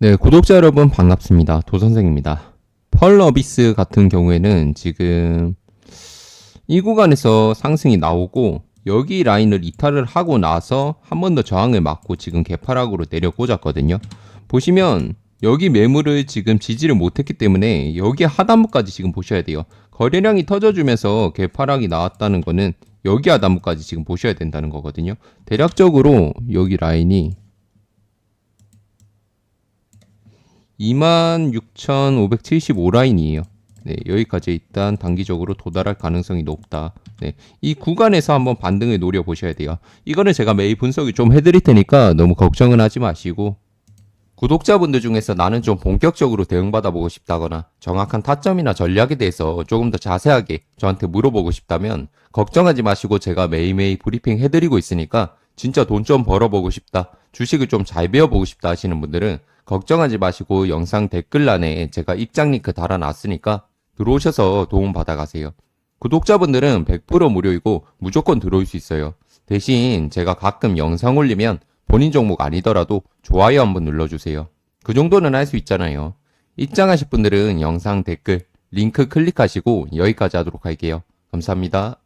네, 구독자 여러분 반갑습니다. 도선생입니다. 펄어비스 같은 경우에는 지금 이 구간에서 상승이 나오고 여기 라인을 이탈을 하고 나서 한 번 더 저항을 맞고 지금 개파락으로 내려 꽂았거든요. 보시면 여기 매물을 지금 지지를 못했기 때문에 여기 하단부까지 지금 보셔야 돼요. 거래량이 터져주면서 개파락이 나왔다는 거는 여기 하단부까지 지금 보셔야 된다는 거거든요. 대략적으로 여기 라인이 26,575 라인이에요. 네, 여기까지 일단 단기적으로 도달할 가능성이 높다. 네, 이 구간에서 한번 반등을 노려 보셔야 돼요. 이거는 제가 매일 분석을 좀 해드릴 테니까 너무 걱정은 하지 마시고 구독자분들 중에서 나는 좀 본격적으로 대응받아보고 싶다거나 정확한 타점이나 전략에 대해서 조금 더 자세하게 저한테 물어보고 싶다면 걱정하지 마시고 제가 매일매일 브리핑 해드리고 있으니까 진짜 돈 좀 벌어보고 싶다, 주식을 좀 잘 배워보고 싶다 하시는 분들은 걱정하지 마시고 영상 댓글란에 제가 입장 링크 달아놨으니까 들어오셔서 도움 받아가세요. 구독자분들은 100% 무료이고 무조건 들어올 수 있어요. 대신 제가 가끔 영상 올리면 본인 종목 아니더라도 좋아요 한번 눌러주세요. 그 정도는 할 수 있잖아요. 입장하실 분들은 영상 댓글, 링크 클릭하시고 여기까지 하도록 할게요. 감사합니다.